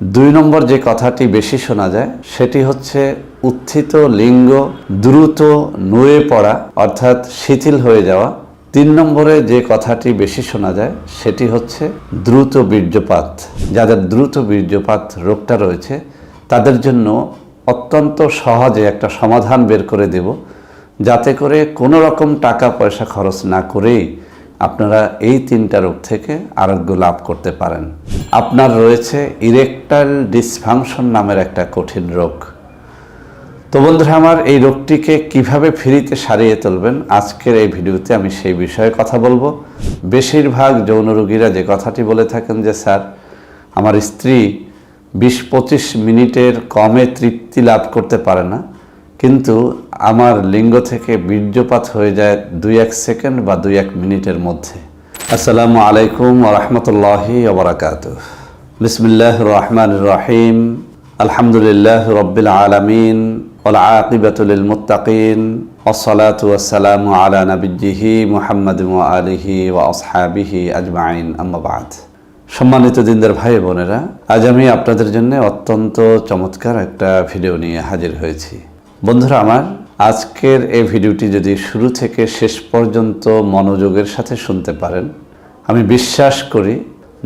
দুই নম্বর যে কথাটি বেশি শোনা যায়, সেটি হচ্ছে উত্থিত লিঙ্গ দ্রুত নুয়ে পড়া, অর্থাৎ শিথিল হয়ে যাওয়া। তিন নম্বরে যে কথাটি বেশি শোনা যায়, সেটি হচ্ছে দ্রুত বীর্যপাত। যাদের দ্রুত বীর্যপাত রোগটা রয়েছে, তাদের জন্য অত্যন্ত সহজে একটা সমাধান বের করে দেব, যাতে করে কোনো রকম টাকা পয়সা খরচ না করেই আপনারা এই তিনটা রোগ থেকে আরোগ্য লাভ করতে পারেন। আপনার রয়েছে ইরেকটাইল ডিসফাংশন নামের একটা কঠিন রোগ। তো বন্ধুরা, আমার এই রোগটিকে কীভাবে ফ্রিতে সারিয়ে তুলবেন, আজকের এই ভিডিওতে আমি সেই বিষয়ে কথা বলব। বেশিরভাগ যৌন রোগীরা যে কথাটি বলে থাকেন যে, স্যার, আমার স্ত্রী বিশ পঁচিশ মিনিটের কমে তৃপ্তি লাভ করতে পারে না। কিন্তু আমার লিঙ্গ থেকে বীর্যপাত হয়ে যায় দুই এক সেকেন্ড বা দুই এক মিনিটের মধ্যে। আসসালামু আলাইকুম রহমতুল্লাহি ওবরাকাত বিসমিল্লাহ রহমান রাহিম। আলহামদুলিল্লাহ রব্বিল আলমিন আকিবাতুল মুতাকিন ওসলাত ওয়াসালাম আলা নাবিজিহি মুহাম্মদ আলিহি ওয়া আসহাবিহি আজমাইন। আম্মাবাদ সম্মানিত দিনদের ভাই বোনেরা, আজ আমি আপনাদের জন্য অত্যন্ত চমৎকার একটা ভিডিও নিয়ে হাজির হয়েছি। বন্ধুরা আমার আজকের এই ভিডিওটি যদি শুরু থেকে শেষ পর্যন্ত মনোযোগের সাথে শুনতে পারেন, আমি বিশ্বাস করি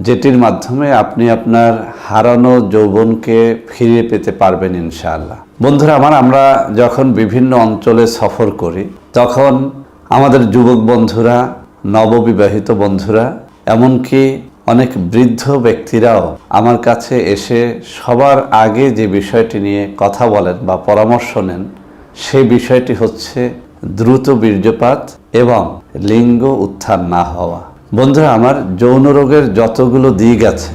যেটির মাধ্যমে আপনি আপনার হারানো যৌবনকে ফিরে পেতে পারবেন ইনশাআল্লাহ। বন্ধুরা, আমার আমরা যখন বিভিন্ন অঞ্চলে সফর করি, তখন আমাদের যুবক বন্ধুরা, নববিবাহিত বন্ধুরা, এমনকি অনেক বৃদ্ধ ব্যক্তিরাও আমার কাছে এসে সবার আগে যে বিষয়টি নিয়ে কথা বলেন বা পরামর্শ নেন সেই বিষয়টি হচ্ছে দ্রুত বীর্যপাত এবং লিঙ্গ উত্থান না হওয়া। বন্ধুরা, আমার যৌন রোগের যতগুলো দিক আছে,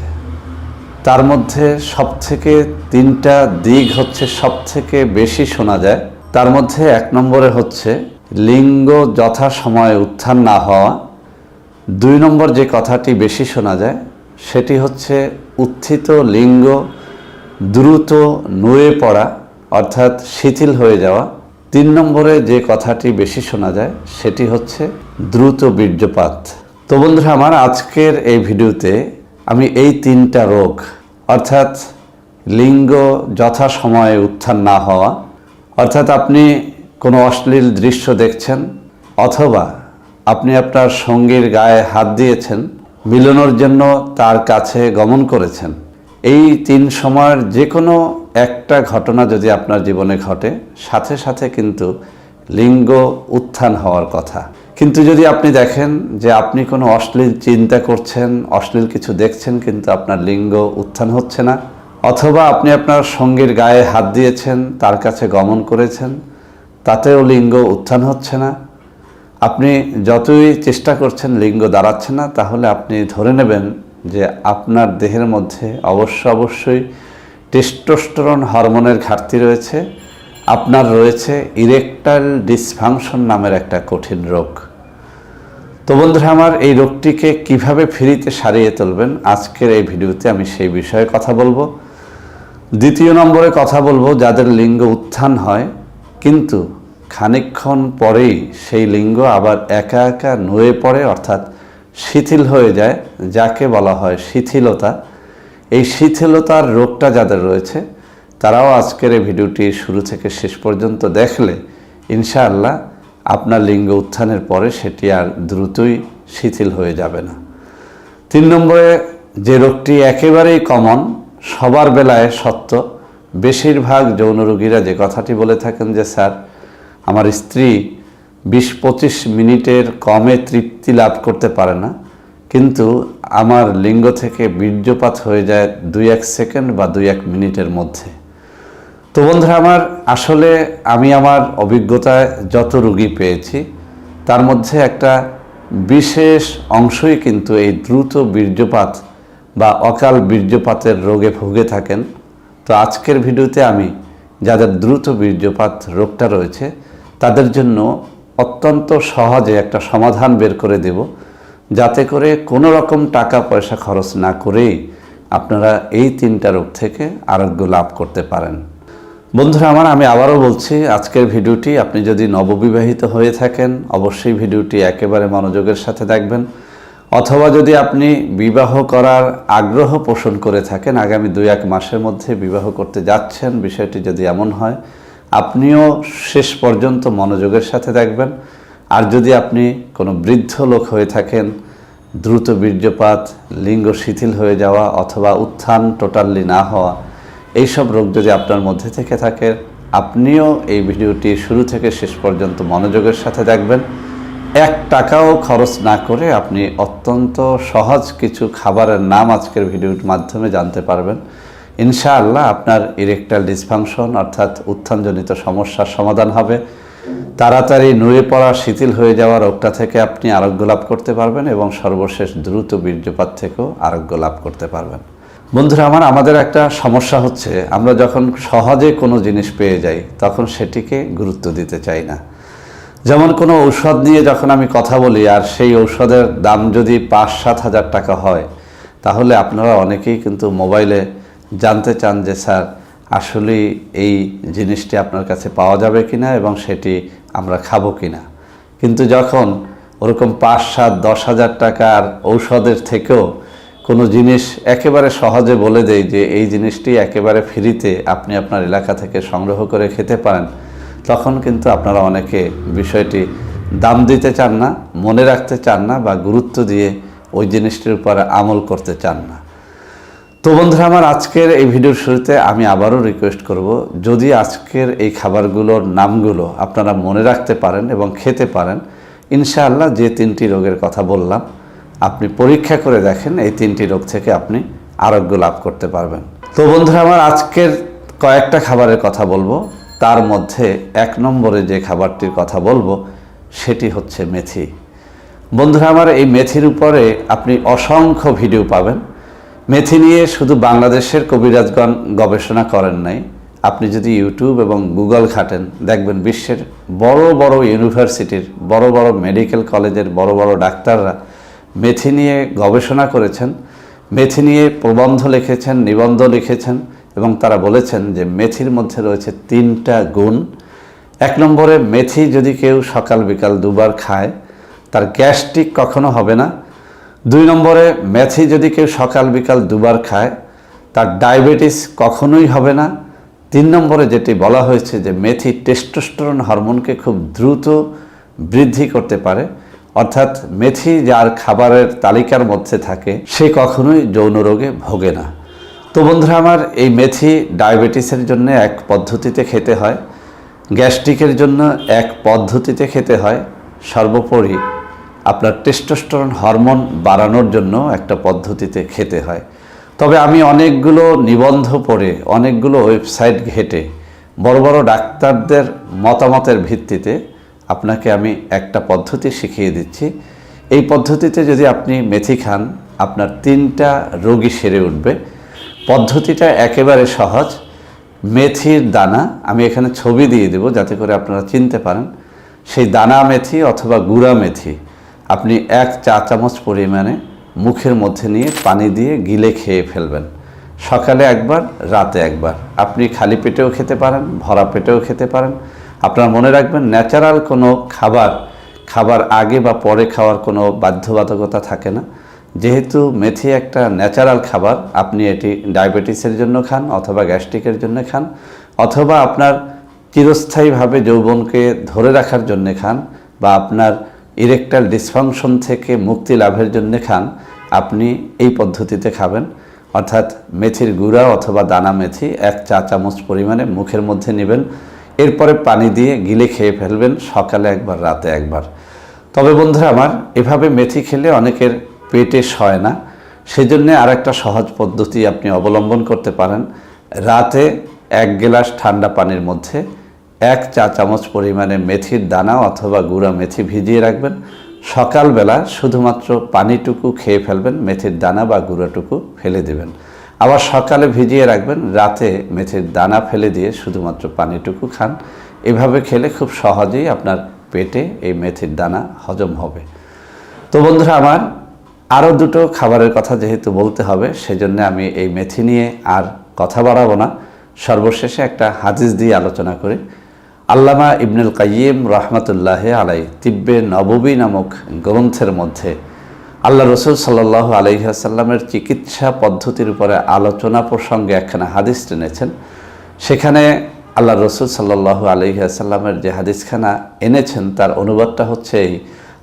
তার মধ্যে সবথেকে তিনটা দিক হচ্ছে সবথেকে বেশি শোনা যায়। তার মধ্যে এক নম্বরে হচ্ছে লিঙ্গ যথাসময়ে উত্থান না হওয়া। দুই নম্বর যে কথাটি বেশি শোনা যায়, সেটি হচ্ছে উত্থিত লিঙ্গ দ্রুত নুয়ে পড়া। অর্থাৎ শিথিল হয়ে যাওয়া। তিন নম্বরে যে কথাটি বেশি শোনা যায়, সেটি হচ্ছে দ্রুত বীর্যপাত। তো বন্ধুরা, আমার আজকের এই ভিডিওতে আমি এই তিনটা রোগ, অর্থাৎ লিঙ্গ যথাসময়ে উত্থান না হওয়া, অর্থাৎ আপনি কোনো অশ্লীল দৃশ্য দেখছেন, অথবা আপনি আপনার সঙ্গীর গায়ে হাত দিয়েছেন, মিলনের জন্য তার কাছে গমন করেছেন এই তিন সময়ের যে কোনো একটা ঘটনা যদি আপনার জীবনে ঘটে, সাথে সাথে কিন্তু লিঙ্গ উত্থান হওয়ার কথা। কিন্তু যদি আপনি দেখেন যে আপনি কোনো অশ্লীল চিন্তা করছেন, অশ্লীল কিছু দেখছেন, কিন্তু আপনার লিঙ্গ উত্থান হচ্ছে না, অথবা আপনি আপনার সঙ্গীর গায়ে হাত দিয়েছেন, তার কাছে গমন করেছেন, তাতেও লিঙ্গ উত্থান হচ্ছে না। আপনি যতই চেষ্টা করছেন, লিঙ্গ দাঁড়াচ্ছে না, তাহলে আপনি ধরে নেবেন যে আপনার দেহের মধ্যে অবশ্য অবশ্যই টেস্টোস্টেরন হরমোনের ঘাটতি রয়েছে, আপনার রয়েছে ইরেকটাইল ডিসফাংশন নামের একটা কঠিন রোগ। তো বন্ধুরা, আমার এই রোগটিকে কীভাবে ফ্রিতে সারিয়ে তুলবেন আজকের এই ভিডিওতে আমি সেই বিষয়ে কথা বলব। দ্বিতীয় নম্বরে কথা বলব, যাদের লিঙ্গ উত্থান হয়, কিন্তু খানিকক্ষণ পরেই সেই লিঙ্গ আবার একা একা নুয়ে পড়ে, অর্থাৎ শিথিল হয়ে যায়, যাকে বলা হয় শিথিলতা। এই শিথিলতার রোগটা যাদের রয়েছে, তারাও আজকের এই ভিডিওটি শুরু থেকে শেষ পর্যন্ত দেখলে, ইনশাআল্লাহ আপনার লিঙ্গ উত্থানের পরে সেটি আর দ্রুতই শিথিল হয়ে যাবে না। তিন নম্বরে, যে রোগটি একেবারেই কমন, সবার বেলায় সত্য, বেশিরভাগ যৌন রোগীরা যে কথাটি বলে থাকেন যে, স্যার, আমার স্ত্রী বিশ পঁচিশ মিনিটের কমে তৃপ্তি লাভ করতে পারে না। কিন্তু আমার লিঙ্গ থেকে বীর্যপাত হয়ে যায় দুই এক সেকেন্ড বা দুই এক মিনিটের মধ্যে। তো বন্ধুরা, আমার আসলে আমি আমার অভিজ্ঞতায় যত রুগী পেয়েছি, তার মধ্যে একটা বিশেষ অংশই কিন্তু এই দ্রুত বীর্যপাত বা অকাল বীর্যপাতের রোগে ভুগে থাকেন। তো আজকের ভিডিওতে আমি যাদের দ্রুত বীর্যপাত রোগটা রয়েছে, তাদের জন্য অত্যন্ত সহজে একটা সমাধান বের করে দেব, যাতে করে কোনো রকম টাকা পয়সা খরচ না করেই আপনারা এই তিনটা রোগ থেকে আরোগ্য লাভ করতে পারেন। বন্ধুরা, আমার আমি আবারও বলছি, আজকের ভিডিওটি আপনি যদি নববিবাহিত হয়ে থাকেন, অবশ্যই ভিডিওটি একেবারে মনোযোগের সাথে দেখবেন। অথবা যদি আপনি বিবাহ করার আগ্রহ পোষণ করে থাকেন, আগামী দুই এক মাসের মধ্যে বিবাহ করতে যাচ্ছেন, বিষয়টি যদি এমন হয় আপনিও শেষ পর্যন্ত মনোযোগের সাথে দেখবেন। আর যদি আপনি কোনো বৃদ্ধ লোক হয়ে থাকেন, দ্রুত বীর্যপাত, লিঙ্গ শিথিল হয়ে যাওয়া অথবা উত্থান টোটালি না হওয়া, এইসব রোগ যদি আপনার মধ্যে থেকে থাকে, আপনিও এই ভিডিওটি শুরু থেকে শেষ পর্যন্ত মনোযোগের সাথে দেখবেন। এক টাকাও খরচ না করে আপনি অত্যন্ত সহজ কিছু খাবারের নাম আজকের ভিডিওর মাধ্যমে জানতে পারবেন। ইনশাআল্লাহ আপনার ইরেকটাল ডিসফাংশন অর্থাৎ উত্থানজনিত সমস্যার সমাধান হবে। তাড়াতাড়ি নুয়ে পড়া, শিথিল হয়ে যাওয়া রোগটা থেকে আপনি আরোগ্য লাভ করতে পারবেন এবং সর্বশেষ দ্রুত বীর্যপাত থেকেও আরোগ্য লাভ করতে পারবেন। বন্ধুরা, আমার, আমাদের একটা সমস্যা হচ্ছে, আমরা যখন সহজে কোনো জিনিস পেয়ে যাই, তখন সেটিকে গুরুত্ব দিতে চাই না। যেমন কোনো ঔষধ নিয়ে যখন আমি কথা বলি, আর সেই ঔষধের দাম যদি পাঁচ সাত হাজার টাকা হয়, তাহলে আপনারা অনেকেই কিন্তু মোবাইলে জানতে চান যে, স্যার আসলে এই জিনিসটি আপনার কাছে পাওয়া যাবে কিনা এবং সেটি আমরা খাব কিনা? কিন্তু যখন ওরকম পাঁচ সাত দশ হাজার টাকার ঔষধের থেকেও কোনো জিনিস একেবারে সহজে বলে দেয় যে, এই জিনিসটি একেবারে ফ্রিতে আপনি আপনার এলাকা থেকে সংগ্রহ করে খেতে পারেন, তখন কিন্তু আপনারা অনেকে বিষয়টি দাম দিতে চান না, মনে রাখতে চান না বা গুরুত্ব দিয়ে ওই জিনিসটির উপর আমল করতে চান না। তো বন্ধুরা, আমার আজকের এই ভিডিওর শুরুতে আমি আবারও রিকোয়েস্ট করব, যদি আজকের এই খাবারগুলোর নামগুলো আপনারা মনে রাখতে পারেন এবং খেতে পারেন, ইনশাআল্লাহ যে তিনটি রোগের কথা বললাম, আপনি পরীক্ষা করে দেখেন, এই তিনটি রোগ থেকে আপনি আরোগ্য লাভ করতে পারবেন। তো বন্ধুরা, আমার আজকের কয়েকটা খাবারের কথা বলব। তার মধ্যে এক নম্বরে যে খাবারটির কথা বলব, সেটি হচ্ছে মেথি। বন্ধুরা, আমার এই মেথির উপরে আপনি অসংখ্য ভিডিও পাবেন। মেথি নিয়ে শুধু বাংলাদেশের কবিরাজগণ গবেষণা করেন নাই, আপনি যদি ইউটিউব এবং গুগল ঘাটেন দেখবেন বিশ্বের বড় বড় ইউনিভার্সিটির, বড় বড় মেডিকেল কলেজের, বড় বড় ডাক্তাররা মেথি নিয়ে গবেষণা করেছেন, মেথি নিয়ে প্রবন্ধ লিখেছেন, নিবন্ধ লিখেছেন, এবং তারা বলেছেন যে মেথির মধ্যে রয়েছে তিনটা গুণ। এক নম্বরে, মেথি যদি কেউ সকাল বিকাল দুবার খায়, তার গ্যাস্ট্রিক কখনো হবে না দুই নম্বরে, মেথি যদি কেউ সকাল বিকাল দুবার খায়, তার ডায়াবেটিস কখনোই হবে না। তিন নম্বরে যেটি বলা হয়েছে যে, মেথি টেস্টোস্টেরন হরমোনকে খুব দ্রুত বৃদ্ধি করতে পারে। অর্থাৎ মেথি যার খাবারের তালিকার মধ্যে থাকে, সে কখনোই যৌন রোগে ভোগে না। তো বন্ধুরা আমার, এই মেথি ডায়াবেটিসের জন্য এক পদ্ধতিতে খেতে হয়। গ্যাস্ট্রিকের জন্য এক পদ্ধতিতে খেতে হয়। সর্বোপরি আপনার টেস্টোস্টেরন হরমোন বাড়ানোর জন্য একটা পদ্ধতিতে খেতে হয়। তবে আমি অনেকগুলো নিবন্ধ পড়ে, অনেকগুলো ওয়েবসাইট ঘেটে বড় বড় ডাক্তারদের মতামতের ভিত্তিতে আপনাকে আমি একটা পদ্ধতি শিখিয়ে দিচ্ছি। এই পদ্ধতিতে যদি আপনি মেথি খান, আপনার তিনটা রোগী সেরে উঠবে। পদ্ধতিটা একেবারে সহজ। মেথির দানা, আমি এখানে ছবি দিয়ে দেব যাতে করে আপনারা চিনতে পারেন। সেই দানা মেথি অথবা গুঁড়া মেথি আপনি এক চা চামচ পরিমাণে মুখের মধ্যে নিয়ে পানি দিয়ে গিলে খেয়ে ফেলবেন। সকালে একবার, রাতে একবার। আপনি খালি পেটেও খেতে পারেন, ভরা পেটেও খেতে পারেন। আপনার মনে রাখবেন ন্যাচারাল কোনো খাবার খাবার আগে বা পরে খাওয়ার কোনো বাধ্যবাধকতা থাকে না। যেহেতু মেথি একটা ন্যাচারাল খাবার, আপনি এটি ডায়াবেটিসের জন্য খান অথবা গ্যাস্ট্রিকের জন্য খান অথবা আপনার চিরস্থায়ীভাবে যৌবনকে ধরে রাখার জন্য খান বা আপনার ইরেকটাল ডিসফাংশন থেকে মুক্তি লাভের জন্য খান। আপনি এই পদ্ধতিতে খাবেন। অর্থাৎ মেথির গুঁড়া অথবা দানা মেথি এক চা চামচ পরিমাণে মুখের মধ্যে নেবেন। এরপরে পানি দিয়ে গিলে খেয়ে ফেলবেন সকালে একবার, রাতে একবার। তবে বন্ধুরা আমার, এভাবে মেথি খেলে অনেকের পেটে সয় না। সেজন্য আর একটা সহজ পদ্ধতি আপনি অবলম্বন করতে পারেন। রাতে এক গ্লাস ঠান্ডা পানির মধ্যে এক চা চামচ পরিমাণে মেথির দানা অথবা গুঁড়া মেথি ভিজিয়ে রাখবেন। সকালবেলা শুধুমাত্র পানিটুকু খেয়ে ফেলবেন, মেথির দানা বা গুঁড়াটুকু ফেলে দেবেন। আবার সকালে ভিজিয়ে রাখবেন, রাতে মেথির দানা ফেলে দিয়ে শুধুমাত্র পানিটুকু খান। এভাবে খেলে খুব সহজেই আপনার পেটে এই মেথির দানা হজম হবে। তো বন্ধুরা, আমার আরও দুটো খাবারের কথা যেহেতু বলতে হবে, সেজন্য আমি এই মেথি নিয়ে আর কথা বাড়াবো না। সর্বশেষে একটা হাদিস দিয়ে আলোচনা করি। আল্লামা ইবনুল কাইয়িম রহমতুল্লাহ আলাই তিব্বে নববী নামক গ্রন্থের মধ্যে আল্লাহ রসুল সাল্লাহ আলহিহাসাল্লামের চিকিৎসা পদ্ধতির উপরে আলোচনা প্রসঙ্গে একখানা হাদিস টেনেছেন। সেখানে আল্লাহ রসুল সাল্লাহ আলহিহাসাল্লামের যে হাদিসখানা এনেছেন, তার অনুবাদটা হচ্ছে এই।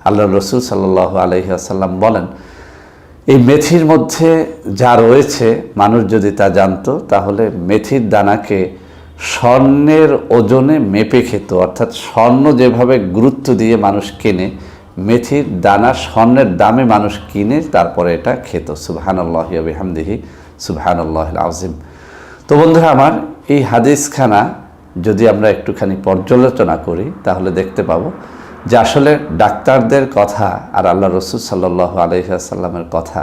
আল্লাহ রসুল সাল্লাহ আলহিহাসাল্লাম বলেন, এই মেথির মধ্যে যা রয়েছে, মানুষ যদি তা জানতো, তাহলে মেথির দানাকে স্বর্ণের ওজনে মেপে খেত, অর্থাৎ স্বর্ণ যেভাবে গুরুত্ব দিয়ে মানুষ কেনে, মেথির দানা স্বর্ণের দামে মানুষ কিনে, তারপরে এটা খেত। সুবহানাল্লাহ বিহামদিহি সুবহানাল্লাহ আজিম তো বন্ধুরা, আমার এই হাদিসখানা যদি আমরা একটুখানি পর্যালোচনা করি, তাহলে দেখতে পাবো যে আসলে ডাক্তারদের কথা আর আল্লাহ রসুল সাল্লাহ আলহিহাসাল্লামের কথা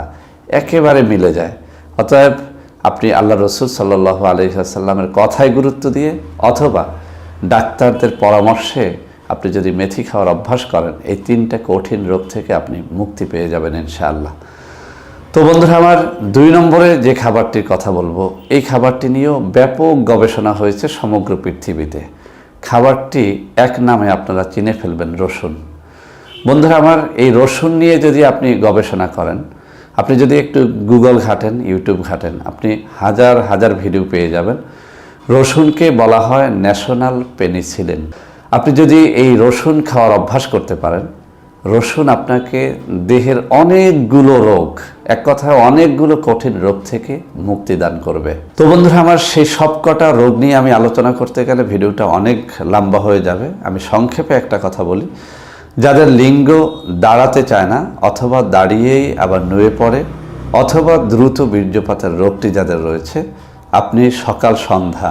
একেবারে মিলে যায়। অতএব আপনি আল্লাহ রসুল সাল্লাহ আলহিহাসাল্লামের কথায় গুরুত্ব দিয়ে অথবা ডাক্তারদের পরামর্শে আপনি যদি মেথি খাওয়ার অভ্যাস করেন, এই তিনটা কঠিন রোগ থেকে আপনি মুক্তি পেয়ে যাবেন ইনশাআল্লাহ। তো বন্ধুরা, আমার দুই নম্বরে যে খাবারটির কথা বলব, এই খাবারটি নিয়েও ব্যাপক গবেষণা হয়েছে সমগ্র পৃথিবীতে। খাবারটি এক নামে আপনারা চিনে ফেলবেন, রসুন। বন্ধুরা, আমার এই রসুন নিয়ে যদি আপনি গবেষণা করেন আপনি যদি একটু গুগল ঘাটেন, ইউটিউব ঘাটেন, আপনি হাজার হাজার ভিডিও পেয়ে যাবেন। রসুনকে বলা হয় ন্যাশনাল পেনিসিলিন। আপনি যদি এই রসুন খাওয়ার অভ্যাস করতে পারেন, রসুন আপনাকে দেহের অনেকগুলো রোগ, এক কথায় অনেকগুলো কঠিন রোগ থেকে মুক্তি দান করবে। তো বন্ধুরা, আমার সেই সবকটা রোগ নিয়ে আমি আলোচনা করতে গেলে ভিডিওটা অনেক লম্বা হয়ে যাবে। আমি সংক্ষেপে একটা কথা বলি। যাদের লিঙ্গ দাঁড়াতে চায় না, অথবা দাঁড়িয়েই আবার নুয়ে পড়ে, অথবা দ্রুত বীর্যপাতের রোগটি যাদের রয়েছে, আপনি সকাল সন্ধ্যা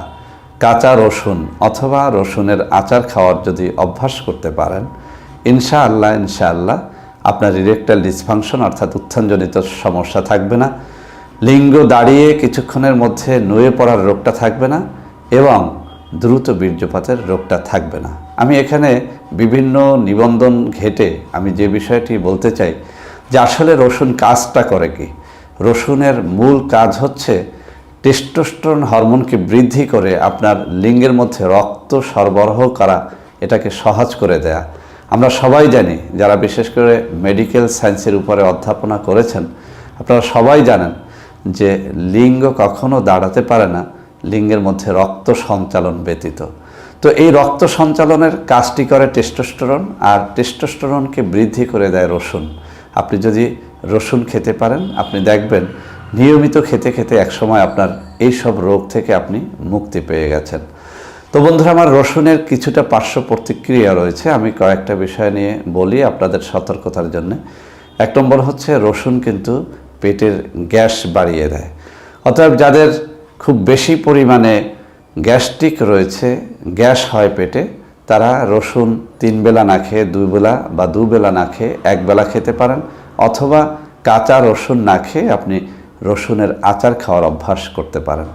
কাঁচা রসুন অথবা রসুনের আচার খাওয়ার যদি অভ্যাস করতে পারেন, ইনশাআল্লাহ ইনশাআল্লাহ আপনার ইরেকটাল ডিসফাংশন অর্থাৎ উত্থানজনিত সমস্যা থাকবে না, লিঙ্গ দাঁড়িয়ে কিছুক্ষণের মধ্যে নুয়ে পড়ার রোগটা থাকবে না, এবং দ্রুত বীর্যপাতের রোগটা থাকবে না। আমি এখানে বিভিন্ন নিবন্ধন ঘেটে আমি যে বিষয়টি বলতে চাই যে আসলে রসুন কাজটা করে কি? রসুনের মূল কাজ হচ্ছে টেস্টোস্টেরন হরমোনকে বৃদ্ধি করে আপনার লিঙ্গের মধ্যে রক্ত সরবরাহ করা, এটাকে সহজ করে দেয়া। আমরা সবাই জানি, যারা বিশেষ করে মেডিকেল সায়েন্সের উপরে অধ্যাপনা করেছেন, আপনারা সবাই জানেন যে লিঙ্গ কখনো দাঁড়াতে পারে না। লিঙ্গের মধ্যে রক্ত সঞ্চালন ব্যতীত। তো এই রক্ত সঞ্চালনের কাজটি করে টেস্টোস্টেরন, আর টেস্টোস্টেরনকে বৃদ্ধি করে দেয় রসুন। আপনি যদি রসুন খেতে পারেন, আপনি দেখবেন নিয়মিত খেতে খেতে একসময় আপনার এই সব রোগ থেকে আপনি মুক্তি পেয়ে গেছেন। তো বন্ধুরা, আমার রসুনের কিছুটা পার্শ্ব প্রতিক্রিয়া রয়েছে। আমি কয়েকটা বিষয় নিয়ে বলি আপনাদের সতর্কতার জন্য। এক নম্বর হচ্ছে, রসুন কিন্তু পেটের গ্যাস বাড়িয়ে দেয়। অতএব যাদের খুব বেশি পরিমাণে গ্যাস্ট্রিক রয়েছে, গ্যাস হয় পেটে, তারা রসুন তিন বেলা না খেয়ে দুই বেলা বা দুবেলা না খেয়ে এক বেলা খেতে পারেন, অথবা কাঁচা রসুন না খেয়ে আপনি রসুনের আচার খাওয়ার অভ্যাস করতে পারেন।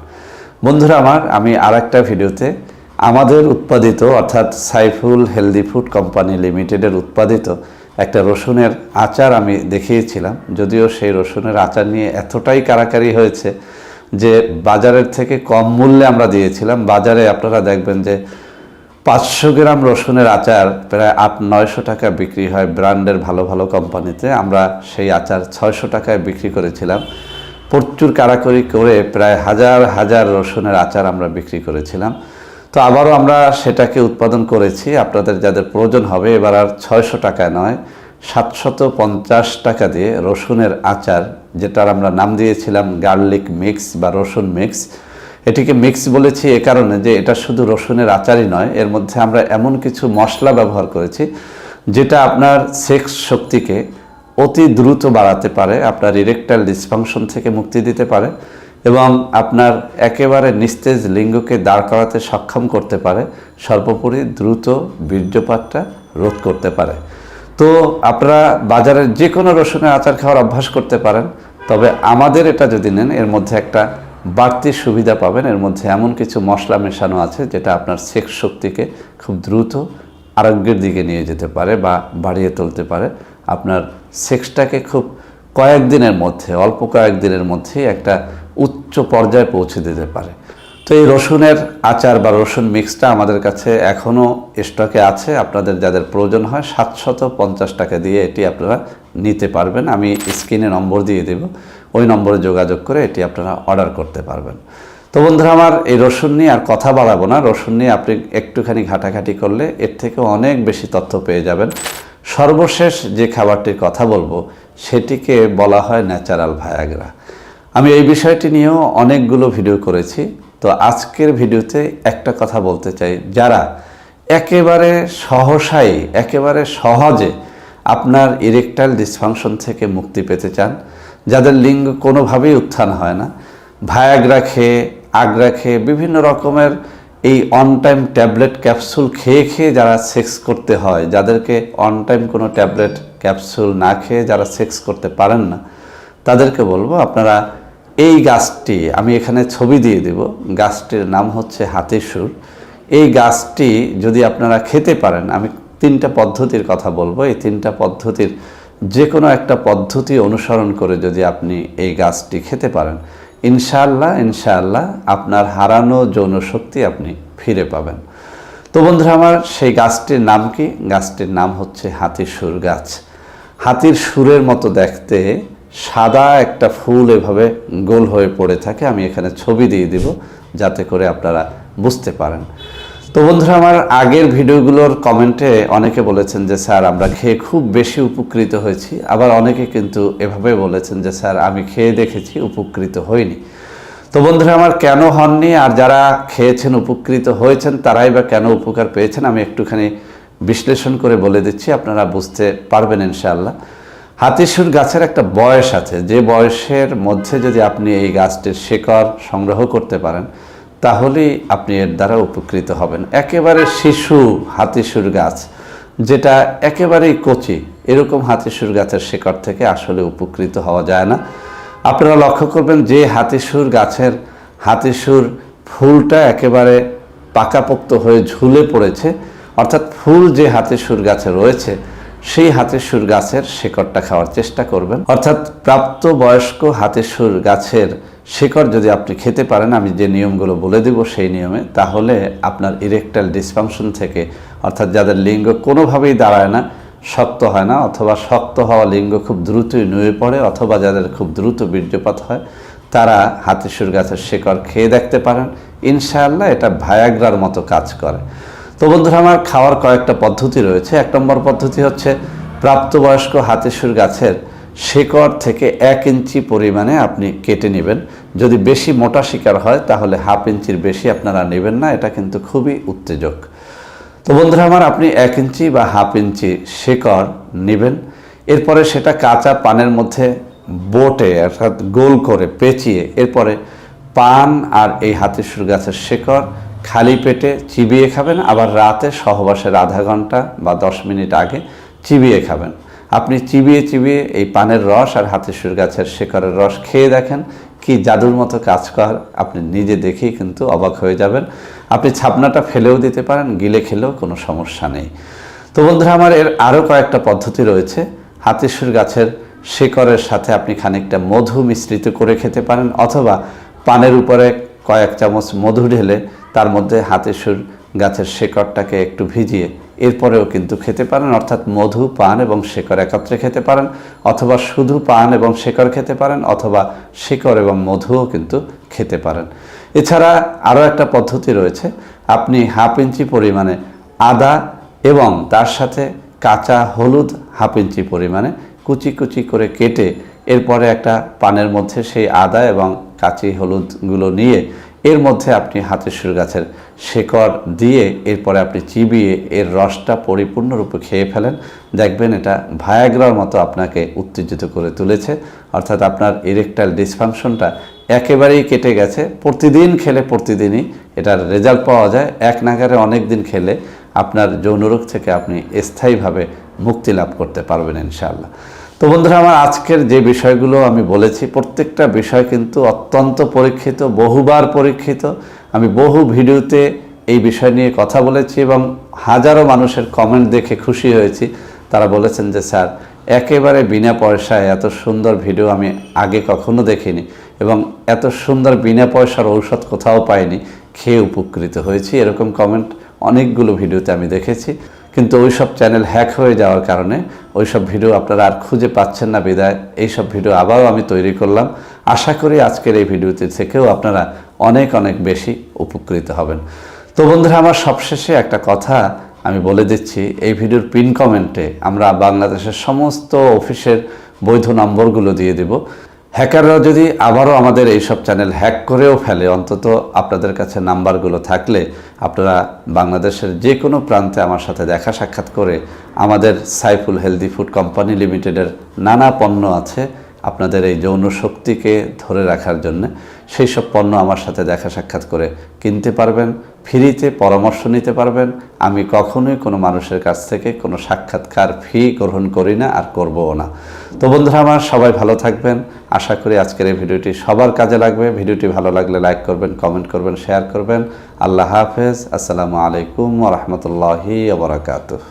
বন্ধুরা আমার, আমি আর একটা ভিডিওতে আমাদের উৎপাদিত, অর্থাৎ সাইফুল হেলদি ফুড কোম্পানি লিমিটেডের উৎপাদিত একটা রসুনের আচার আমি দেখিয়েছিলাম, যদিও সেই রসুনের আচার নিয়ে এতটাই কারাকারি হয়েছে যে বাজারের থেকে কম মূল্যে আমরা দিয়েছিলাম। বাজারে আপনারা দেখবেন যে পাঁচশো গ্রাম রসুনের আচার প্রায় আট, নয়শো টাকা বিক্রি হয় ব্র্যান্ডের ভালো ভালো কোম্পানিতে। আমরা সেই আচার ছয়শো টাকায় বিক্রি করেছিলাম। প্রচুর কারাকরি করে প্রায় হাজার হাজার রসুনের আচার আমরা বিক্রি করেছিলাম। তো আবারও আমরা সেটাকে উৎপাদন করেছি। আপনাদের যাদের প্রয়োজন হবে, এবার আর ছয়শো টাকায় নয়। সাতশত পঞ্চাশ টাকা দিয়ে রসুনের আচার, যেটার আমরা নাম দিয়েছিলাম গার্লিক মিক্স বা রসুন মিক্স। এটিকে মিক্স বলেছি এ কারণে যে এটা শুধু রসুনের আচারই নয়, এর মধ্যে আমরা এমন কিছু মশলা ব্যবহার করেছি, যেটা আপনার সেক্স শক্তিকে অতি দ্রুত বাড়াতে পারে, আপনার ইরেকটাইল ডিসফাংশন থেকে মুক্তি দিতে পারে, এবং আপনার একেবারে নিস্তেজ লিঙ্গকে দাঁড় করাতে সক্ষম করতে পারে, সর্বোপরি দ্রুত বীর্যপাতটা রোধ করতে পারে। তো আপনারা বাজারের যে কোনো রসুনের আচার খাওয়ার অভ্যাস করতে পারেন, তবে আমাদের এটা যদি নেন, এর মধ্যে একটা বাড়তি সুবিধা পাবেন। এর মধ্যে এমন কিছু মশলা মেশানো আছে, যেটা আপনার সেক্স শক্তিকে খুব দ্রুত আরোগ্যের দিকে নিয়ে যেতে পারে বা বাড়িয়ে তুলতে পারে। আপনার সেক্সটাকে খুব কয়েকদিনের মধ্যে, অল্প কয়েকদিনের মধ্যেই একটা উচ্চ পর্যায়ে পৌঁছে দিতে পারে। তো এই রসুনের আচার বা রসুন মিক্সটা আমাদের কাছে এখনও স্টকে আছে। আপনাদের যাদের প্রয়োজন হয়, সাতশত পঞ্চাশ টাকা দিয়ে এটি আপনারা নিতে পারবেন। আমি স্ক্রিনে নম্বর দিয়ে দেব। ওই নম্বরে যোগাযোগ করে এটি আপনারা অর্ডার করতে পারবেন। তো বন্ধুরা, আমার এই রসুন নিয়ে আর কথা বাড়াবো না। রসুন নিয়ে আপনি একটুখানি ঘাটাঘাটি করলে এর থেকে অনেক বেশি তথ্য পেয়ে যাবেন। সর্বশেষ যে খাবারটির কথা বলব, সেটিকে বলা হয় ন্যাচারাল ভায়াগ্রা আমি এই বিষয়টি নিয়েও অনেকগুলো ভিডিও করেছি। আজকের ভিডিওতে একটা কথা বলতে চাই। যারা একেবারে সহসাই, একেবারে সহজে আপনার ইরেকটাইল ডিসফাংশন থেকে মুক্তি পেতে চান, যাদের লিঙ্গ কোনোভাবেই উত্থান হয় না, ভায়াগ্রা খেয়ে, আগ্রা খেয়ে বিভিন্ন রকমের এই অন টাইম ট্যাবলেট ক্যাপসুল খেয়ে খেয়ে যারা সেক্স করতে হয়, যাদেরকে অন টাইম কোনো ট্যাবলেট ক্যাপসুল না খেয়ে যারা সেক্স করতে পারেন না, তাদেরকে বলব আপনারা এই গাছটি, আমি এখানে ছবি দিয়ে দেব। গাছটির নাম হচ্ছে হাতিসুর এই গাছটি যদি আপনারা খেতে পারেন, আমি তিনটা পদ্ধতির কথা বলব। এই তিনটা পদ্ধতির যে কোনো একটা পদ্ধতি অনুসরণ করে যদি আপনি এই গাছটি খেতে পারেন, ইনশাআল্লাহ ইনশাআল্লাহ আপনার হারানো যৌন শক্তি আপনি ফিরে পাবেন। তো বন্ধুরা আমার, সেই গাছটির নাম কি? গাছটির নাম হচ্ছে হাতির সুর গাছ। হাতির সুরের মতো দেখতে সাদা একটা ফুল এভাবে গোল হয়ে পড়ে থাকে, আমি এখানে ছবি দিয়ে দিব যাতে করে আপনারা বুঝতে পারেন। তো বন্ধুরা, আমার আগের ভিডিওগুলোর কমেন্টে অনেকে বলেছেন যে, স্যার, আমরা খেয়ে খুব বেশি উপকৃত হয়েছি। আবার অনেকে কিন্তু এভাবে বলেছেন যে, স্যার, আমি খেয়ে দেখেছি, উপকৃত হইনি। তো বন্ধুরা, আমার কেন হননি? আর যারা খেয়েছেন, উপকৃত হয়েছেন, তারাই বা কেন উপকার পেয়েছেন, আমি একটুখানি বিশ্লেষণ করে বলে দিচ্ছি, আপনারা বুঝতে পারবেন ইনশাআল্লাহ। হাতিসুর গাছের একটা বয়স আছে। যে বয়সের মধ্যে যদি আপনি এই গাছটির শেকড় সংগ্রহ করতে পারেন, তাহলেই আপনি এর দ্বারা উপকৃত হবেন। একেবারে শিশু হাতিসুর গাছ, যেটা একেবারেই কচি, এরকম হাতিসুর গাছের শেকড় থেকে আসলে উপকৃত হওয়া যায় না। আপনারা লক্ষ্য করবেন যে হাতিসুর গাছের হাতিসুর ফুলটা একেবারে পাকাপোক্ত হয়ে ঝুলে পড়েছে। অর্থাৎ ফুল যে হাতিসুর গাছে রয়েছে সেই হাতিসুর গাছের শেকড়টা খাওয়ার চেষ্টা করবেন। অর্থাৎ প্রাপ্ত বয়স্ক হাতিসুর গাছের শিকড় যদি আপনি খেতে পারেন, আমি যে নিয়মগুলো বলে দেব সেই নিয়মে, তাহলে আপনার ইরেকটাইল ডিসফাংশন থেকে, অর্থাৎ যাদের লিঙ্গ কোনোভাবেই দাঁড়ায় না, শক্ত হয় না, অথবা শক্ত হওয়া লিঙ্গ খুব দ্রুতই নুয়ে পড়ে, অথবা যাদের খুব দ্রুত বীর্যপাত হয়, তারা হাতিসুর গাছের শিকড় খেয়ে দেখতে পারেন। ইনশাআল্লাহ এটা ভায়াগ্রার মতো কাজ করে। তো বন্ধুরা, আমার খাওয়ার কয়েকটা পদ্ধতি রয়েছে। এক নম্বর পদ্ধতি হচ্ছে প্রাপ্তবয়স্ক হাতিসুর গাছের শেকড় থেকে এক ইঞ্চি পরিমাণে আপনি কেটে নেবেন। যদি বেশি মোটা শিকার হয়, তাহলে হাফ ইঞ্চির বেশি আপনারা নেবেন না, এটা কিন্তু খুবই উত্তেজক। তো বন্ধুরা, আমার আপনি এক ইঞ্চি বা হাফ ইঞ্চি শেকড় নেবেন। এরপরে সেটা কাঁচা পানের মধ্যে বোটে, অর্থাৎ গোল করে পেঁচিয়ে, এরপরে পান আর এই হাতিসুর গাছের শেকড় খালি পেটে চিবিয়ে খাবেন, আবার রাতে সহবাসের আধা ঘণ্টা বা দশ মিনিট আগে চিবিয়ে খাবেন। আপনি চিবিয়ে চিবিয়ে এই পানের রস আর হাতিসুর গাছের শেকড়ের রস খেয়ে দেখেন কি জাদুর মতো কাজ কর আপনি নিজে দেখেই কিন্তু অবাক হয়ে যাবেন। আপনি ছাপনাটা ফেলেও দিতে পারেন, গিলে খেলেও কোনো সমস্যা নেই। তো বন্ধুরা, আমার এর আরও কয়েকটা পদ্ধতি রয়েছে। হাতিসুর গাছের শেকড়ের সাথে আপনি খানিকটা মধু মিশ্রিত করে খেতে পারেন, অথবা পানের উপরে কয়েক চামচ মধু ঢেলে তার মধ্যে হাতিসুর গাছের শেকড়টাকে একটু ভিজিয়ে এরপরেও কিন্তু খেতে পারেন, অর্থাৎ মধু, পান এবং শেকড় একত্রে খেতে পারেন, অথবা শুধু পান এবং শেকড় খেতে পারেন, অথবা শেকড় এবং মধুও কিন্তু খেতে পারেন। এছাড়া আরও একটা পদ্ধতি রয়েছে, আপনি হাফ ইঞ্চি পরিমাণে আদা এবং তার সাথে কাঁচা হলুদ হাফ ইঞ্চি পরিমাণে কুচি কুচি করে কেটে এরপরে একটা পানের মধ্যে সেই আদা এবং কাঁচি হলুদগুলো নিয়ে এর মধ্যে আপনি হাতেশ্বর গাছের শেকড় দিয়ে এরপরে আপনি চিবিয়ে এর রসটা পরিপূর্ণরূপে খেয়ে ফেলেন। দেখবেন এটা ভায়াগ্রার মতো আপনাকে উত্তেজিত করে তুলেছে। অর্থাৎ আপনার ইরেকটাইল ডিসফাংশনটা একেবারেই কেটে গেছে। প্রতিদিন খেলে প্রতিদিনই এটার রেজাল্ট পাওয়া যায়। এক নাগারে অনেক দিন খেলে আপনার যৌনরোগ থেকে আপনি স্থায়ীভাবে মুক্তি লাভ করতে পারবেন ইনশাআল্লাহ। তো বন্ধুরা, আমার আজকের যে বিষয়গুলো আমি বলেছি, প্রত্যেকটা বিষয় কিন্তু অত্যন্ত পরীক্ষিত, বহুবার পরীক্ষিত। আমি বহু ভিডিওতে এই বিষয় নিয়ে কথা বলেছি এবং হাজারো মানুষের কমেন্ট দেখে খুশি হয়েছি। তারা বলেছেন যে, স্যার, একেবারে বিনা পয়সায় এত সুন্দর ভিডিও আমি আগে কখনো দেখিনি এবং এত সুন্দর বিনা পয়সার ঔষধ কোথাও পাইনি। খেয়ে উপকৃত হয়েছি। এরকম কমেন্ট অনেকগুলো ভিডিওতে আমি দেখেছি। কিন্তু ওই সব চ্যানেল হ্যাক হয়ে যাওয়ার কারণে ওই সব ভিডিও আপনারা আর খুঁজে পাচ্ছেন না বিদায়। এই সব ভিডিও আবারও আমি তৈরি করলাম। আশা করি আজকের এই ভিডিওতে থেকেও আপনারা অনেক অনেক বেশি উপকৃত হবেন। তো বন্ধুরা, আমার সবশেষে একটা কথা আমি বলে দিচ্ছি। এই ভিডিওর পিন কমেন্টে আমরা বাংলাদেশের সমস্ত অফিসের বৈধ নম্বরগুলো দিয়ে দেব। হ্যাকাররা যদি আবারও আমাদের এইসব চ্যানেল হ্যাক করেও ফেলে, অন্তত আপনাদের কাছে নাম্বারগুলো থাকলে আপনারা বাংলাদেশের যে কোনো প্রান্তে আমার সাথে দেখা সাক্ষাৎ করে আমাদের সাইফুল হেলদি ফুড কোম্পানি লিমিটেডের নানা পণ্য আছে আপনাদের এই যৌন শক্তিকে ধরে রাখার জন্য। সেই সব পণ্য আমার সাথে দেখা সাক্ষাৎ করে কিনতে পারবেন, ফ্রিতে পরামর্শ নিতে পারবেন। আমি কখনোই কোনো মানুষের কাছ থেকে কোনো সাক্ষাৎকার ফি গ্রহণ করি না আর করবও না। তো বন্ধুরা আমার সবাই ভালো থাকবেন। আশা করি আজকের এই ভিডিওটি সবার কাজে লাগবে। ভিডিওটি ভালো লাগলে লাইক করবেন, কমেন্ট করবেন, শেয়ার করবেন। আল্লাহ হাফেজ। আসসালামু আলাইকুম রহমতুল্লাহি ওবরাকাতুহ